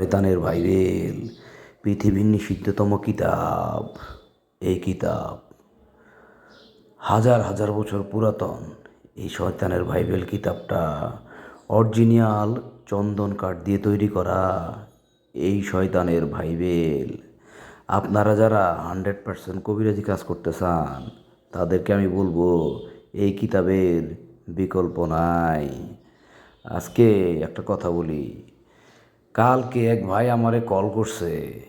শয়তানের ভাইবেল পৃথিবীর নিষিদ্ধতম কিতাব, এই কিতাব। হাজার হাজার বছর পুরাতন এই শয়তানের বাইবেল কিতাবটা অরিজিনাল চন্দন কাঠ দিয়ে তৈরি করা এই শয়তানের বাইবেল। আপনারা যারা হান্ড্রেড পার্সেন্ট কবিরাজি কাজ করতে চান, তাদেরকে আমি বলব, এই কিতাবের বিকল্প নাই। আজকে একটা কথা বলি। কালকে এক ভাই আমারে কল করছে।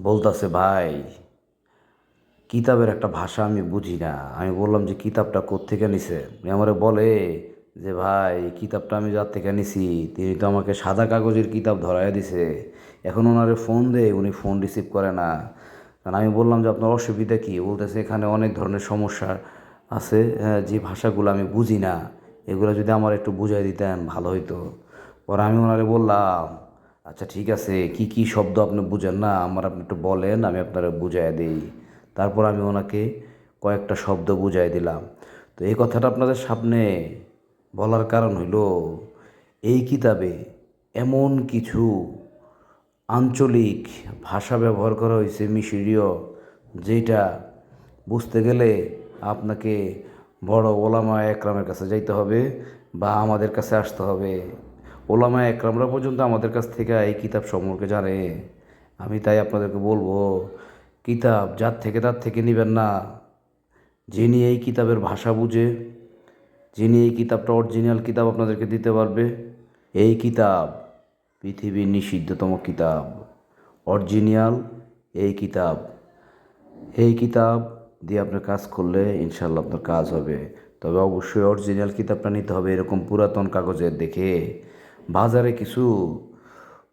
বলতাছে ভাই কিতাবের একটা ভাষা আমি বুঝি না। আমি বললাম যে কিতাবটা কোত্থেকে নিছে? আমারে বলে যে ভাই কিতাবটা আমি যার থেকে নিছি তিনি তো আমাকে সাদা কাগজের কিতাব ধরাই দিছে। এখন ওনারে ফোন দে উনি ফোন রিসিভ করে না। কারণ আমি বললাম যে আপনার অসুবিধা কী? বলতেছে এখানে অনেক ধরনের সমস্যা আছে হ্যাঁ, যে ভাষাগুলো আমি বুঝি না। এগুলো যদি আমার একটু বুঝাই দিতেন ভালো হইতো। পরে আমি ওনারে বললাম আচ্ছা ঠিক আছে। কি কি শব্দ আপনি বুঝেন না? আমার আপনি একটু বলেন, আমি আপনারা বুঝাই দিই। তারপর আমি ওনাকে কয়েকটা শব্দ বুঝাই দিলাম। তো এই কথাটা আপনাদের সামনে বলার কারণ হইল, এই কিতাবে এমন কিছু আঞ্চলিক ভাষা ব্যবহার করা হয়েছে মিশরীয় যেটা বুঝতে গেলে আপনাকে বড় ওলামা একরামের কাছে যাইতে হবে বা আমাদের কাছে আসতে হবে। ওলামা একরামরা পর্যন্ত আমাদের কাছ থেকে এই কিতাব সম্পর্কে জানে। আমি তাই আপনাদেরকে বলব, কিতাব যার থেকে তার থেকে নেবেন না। যিনি এই কিতাবের ভাষা বুঝে, যিনি এই কিতাবটা অরিজিনাল কিতাব আপনাদেরকে দিতে পারবে, এই কিতাব পৃথিবীর নিষিদ্ধতম কিতাব। অরিজিনাল এই কিতাব। এই কিতাব দিয়ে আপনার কাজ করলে ইনশাল্লাহ আপনার কাজ হবে। তবে অবশ্যই অরিজিনাল কিতাবটা নিতে হবে এরকম পুরাতন কাগজের দেখে। বাজারে কিছু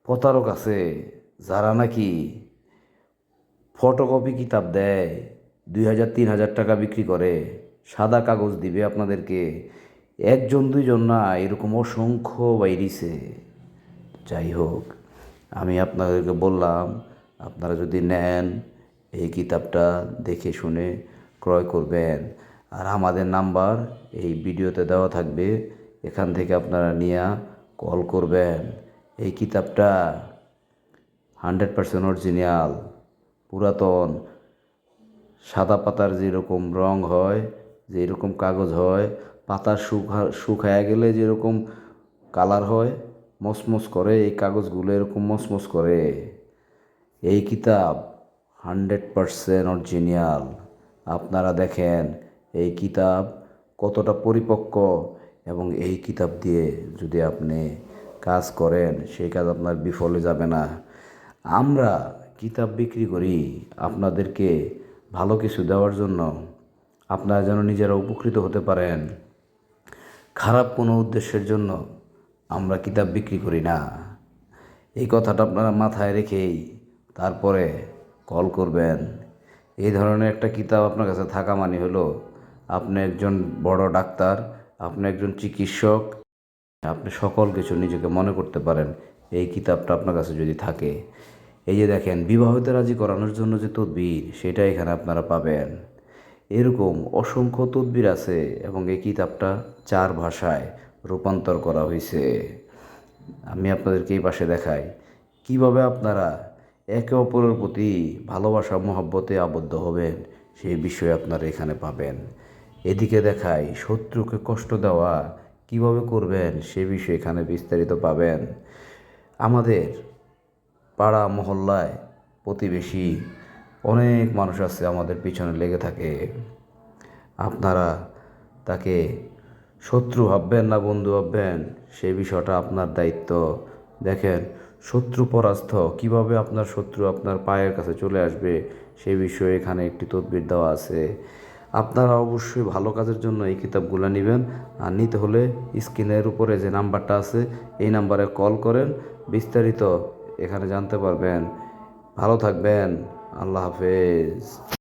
প্রতারক আছে, যারা নাকি ফটোকপি কিতাব দেয়, দুই হাজার, তিন হাজার টাকা বিক্রি করে। সাদা কাগজ দিবে আপনাদেরকে। একজন, দুইজন না, এরকম অসংখ্য বাইরিছে। যাই হোক, আমি আপনাদেরকে বললাম, আপনারা যদি নেন, এই কিতাবটা দেখে শুনে ক্রয় করবেন। আর আমাদের নাম্বার এই ভিডিওতে দেওয়া থাকবে। এখান থেকে আপনারা নিয়ে কল করবেন। এই কিতাবটা হান্ড্রেড পার্সেন্ট অরিজিনাল, পুরাতন, সাদা পাতার যেরকম রং হয়, যেরকম কাগজ হয়, পাতা শুকা, শুকায়া গেলে যেরকম কালার হয়, মসমস করে, এই কাগজগুলো এরকম মসমস করে। এই কিতাব হান্ড্রেড পারসেন্ট অরিজিনাল। আপনারা দেখেন, এই কিতাব কতটা পরিপক্ক এবং এই কিতাব দিয়ে যদি আপনি কাজ করেন, সেই কাজ আপনার বিফলে যাবে না। আমরা কিতাব বিক্রি করি আপনাদেরকে ভালো কিছু দেওয়ার জন্য। আপনারা যেন নিজেরা উপকৃত হতে পারেন। খারাপ কোনো উদ্দেশ্যের জন্য আমরা কিতাব বিক্রি করি না। এই কথাটা আপনারা মাথায় রেখেই তারপরে কল করবেন। এই ধরনের একটা কিতাব আপনার কাছে থাকা মানে হলো, আপনি একজন বড় ডাক্তার আপনি একজন চিকিৎসক, আপনি সকল কিছু নিজেকে মনে করতে পারেন, এই কিতাবটা আপনার কাছে যদি থাকে। এই যে দেখেন, বিবাহিত রাজি করানোর জন্য যে তদবির, সেটা এখানে আপনারা পাবেন। এরকম অসংখ্য তদবির আছে এবং এই কিতাবটা চার ভাষায় রূপান্তর করা হয়েছে। আমি আপনাদেরকে এই পাশে দেখাই। কীভাবে আপনারা একে অপরের প্রতি ভালোবাসা, মহব্বতে আবদ্ধ হবেন, সেই বিষয়ে আপনারা এখানে পাবেন। এদিকে দেখাই শত্রুকে কষ্ট দেওয়া। কীভাবে করবেন সে বিষয়ে এখানে বিস্তারিত পাবেন। আমাদের পাড়া মহল্লায় প্রতিবেশী অনেক মানুষ আছে আমাদের পিছনে লেগে থাকে। আপনারা তাকে শত্রু ভাববেন না, বন্ধু ভাববেন, সে বিষয়টা আপনার দায়িত্ব। দেখেন, শত্রু পরাস্ত, কীভাবে আপনার শত্রু আপনার পায়ের কাছে চলে আসবে সে বিষয়ে এখানে একটি তদবির দেওয়া আছে। আপনারা অবশ্যই ভালো কাজের জন্য এই কিতাবগুলো নেবেন। আর নিতে হলে স্ক্রিনের উপরে যে নাম্বারটা আছে, এই নাম্বারে কল করেন, বিস্তারিত এখানে জানতে পারবেন। ভালো থাকবেন, আল্লাহ হাফেজ।